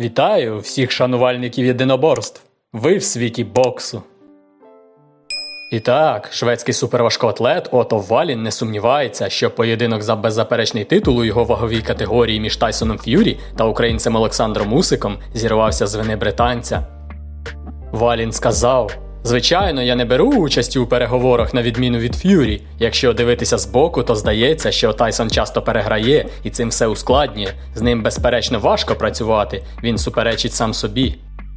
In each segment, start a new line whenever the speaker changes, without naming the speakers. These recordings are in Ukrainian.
Вітаю всіх шанувальників єдиноборств. Ви в світі боксу. І так, шведський суперважкоатлет Ото Валін не сумнівається, що поєдинок за беззаперечний титул у його ваговій категорії між Тайсоном Ф'юрі та українцем Олександром Усиком зірвався з вини британця. Валін сказав: Звичайно, я не беру участі у переговорах на відміну від Ф'юрі. Якщо дивитися збоку, то здається, що Тайсон часто переграє і цим все ускладнює. З ним, безперечно, важко працювати, він суперечить сам собі.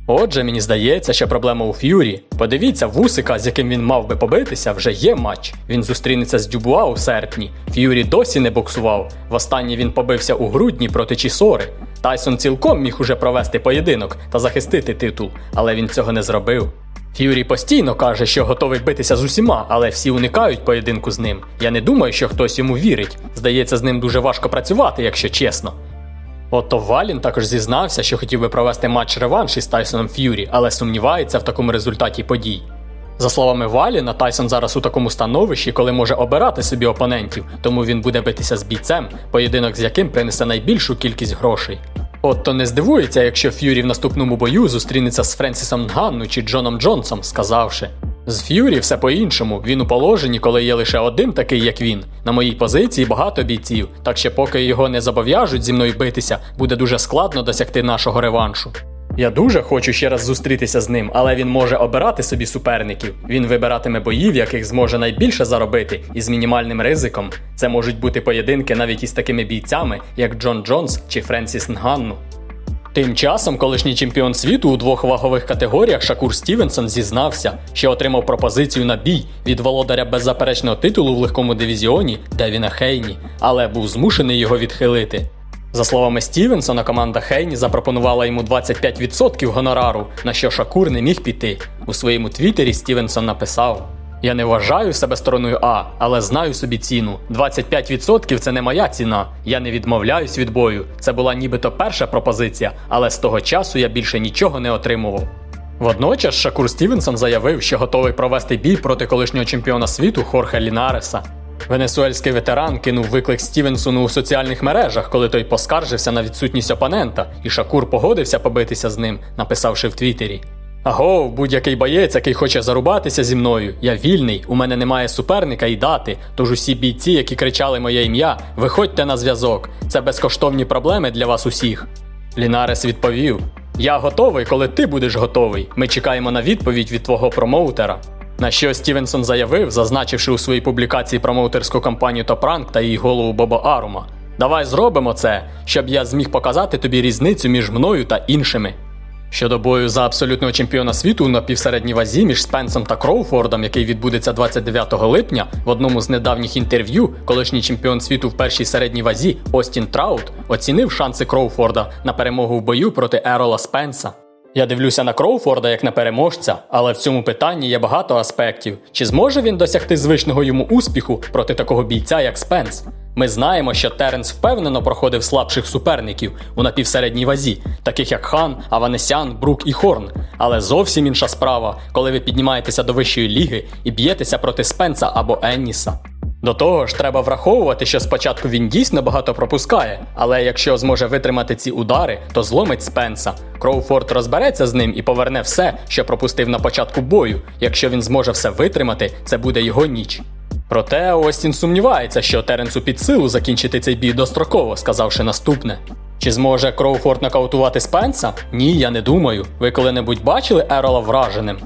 Отже, мені здається, що проблема у Ф'юрі. Подивіться, вусика, з яким він мав би побитися, вже є матч. Він зустрінеться з Дюбуа у серпні. Ф'юрі досі не боксував. Востаннє він побився у грудні проти Чісори. Тайсон цілком міг уже провести поєдинок та захистити титул, але він цього не зробив. Ф'юрі постійно каже, що готовий битися з усіма, але всі уникають поєдинку з ним. Я не думаю, що хтось йому вірить. Здається, з ним дуже важко працювати, якщо чесно. Отто Валін також зізнався, що хотів би провести матч реванш із Тайсоном Ф'юрі, але сумнівається в такому результаті подій. За словами Валіна, Тайсон зараз у такому становищі, коли може обирати собі опонентів, тому він буде битися з бійцем, поєдинок з яким принесе найбільшу кількість грошей. Отто не здивується, якщо Ф'юрі в наступному бою зустрінеться з Френсісом Нганну чи Джоном Джонсом, сказавши. З Ф'юрі все по-іншому. Він у положенні, коли є лише один такий, як він. На моїй позиції багато бійців, так що поки його не зобов'яжуть зі мною битися, буде дуже складно досягти нашого реваншу. Я дуже хочу ще раз зустрітися з ним, але він може обирати собі суперників. Він вибиратиме бої, в яких зможе найбільше заробити, і з мінімальним ризиком. Це можуть бути поєдинки навіть із такими бійцями, як Джон Джонс чи Френсіс Нганну. Тим часом колишній чемпіон світу у двох вагових категоріях Шакур Стівенсон зізнався, що отримав пропозицію на бій від володаря беззаперечного титулу в легкому дивізіоні Девіна Хейні, але був змушений його відхилити. За словами Стівенсона, команда Хейні запропонувала йому 25% гонорару, на що Шакур не міг піти. У своєму твіттері Стівенсон написав: Я не вважаю себе стороною А, але знаю собі ціну. 25% це не моя ціна. Я не відмовляюсь від бою. Це була нібито перша пропозиція, але з того часу я більше нічого не отримував. Водночас Шакур Стівенсон заявив, що готовий провести бій проти колишнього чемпіона світу Хорхе Лінареса. Венесуельський ветеран кинув виклик Стівенсону у соціальних мережах, коли той поскаржився на відсутність опонента, і Шакур погодився побитися з ним, написавши в Твіттері. Агов, будь-який боєць, який хоче зарубатися зі мною. Я вільний, у мене немає суперника і дати. Тож усі бійці, які кричали моє ім'я, виходьте на зв'язок. Це безкоштовні проблеми для вас усіх. Лінарес відповів: Я готовий, коли ти будеш готовий. Ми чекаємо на відповідь від твого промоутера. На що Стівенсон заявив, зазначивши у своїй публікації промоутерську кампанію Топранк та її голову Боба Арума. Давай зробимо це, щоб я зміг показати тобі різницю між мною та іншими. Щодо бою за абсолютного чемпіона світу на півсередній вазі між Спенсом та Кроуфордом, який відбудеться 29 липня, в одному з недавніх інтерв'ю, колишній чемпіон світу в першій середній вазі Остін Траут оцінив шанси Кроуфорда на перемогу в бою проти Ерола Спенса. Я дивлюся на Кроуфорда як на переможця, але в цьому питанні є багато аспектів. Чи зможе він досягти звичного йому успіху проти такого бійця, як Спенс? Ми знаємо, що Теренс впевнено проходив слабших суперників у напівсередній вазі, таких як Хан, Аванесян, Брук і Хорн. Але зовсім інша справа, коли ви піднімаєтеся до вищої ліги і б'єтеся проти Спенса або Енніса. До того ж, треба враховувати, що спочатку він дійсно багато пропускає, але якщо зможе витримати ці удари, то зломить Спенса. Кроуфорд розбереться з ним і поверне все, що пропустив на початку бою. Якщо він зможе все витримати, це буде його ніч. Проте Остін сумнівається, що Теренсу під силу закінчити цей бій достроково, сказавши наступне. Чи зможе Кроуфорд нокаутувати Спенса? Ні, я не думаю. Ви коли-небудь бачили Ерола враженим?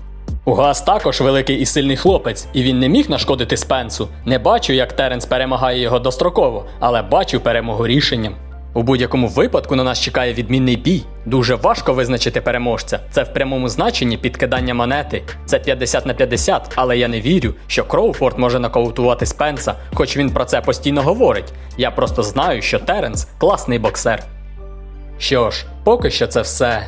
Угас також великий і сильний хлопець, і він не міг нашкодити Спенсу. Не бачу, як Теренс перемагає його достроково, але бачу перемогу рішенням. У будь-якому випадку на нас чекає відмінний бій. Дуже важко визначити переможця. Це в прямому значенні підкидання монети. Це 50 на 50, але я не вірю, що Кроуфорд може нокаутувати Спенса, хоч він про це постійно говорить. Я просто знаю, що Теренс класний боксер. Що ж, поки що це все.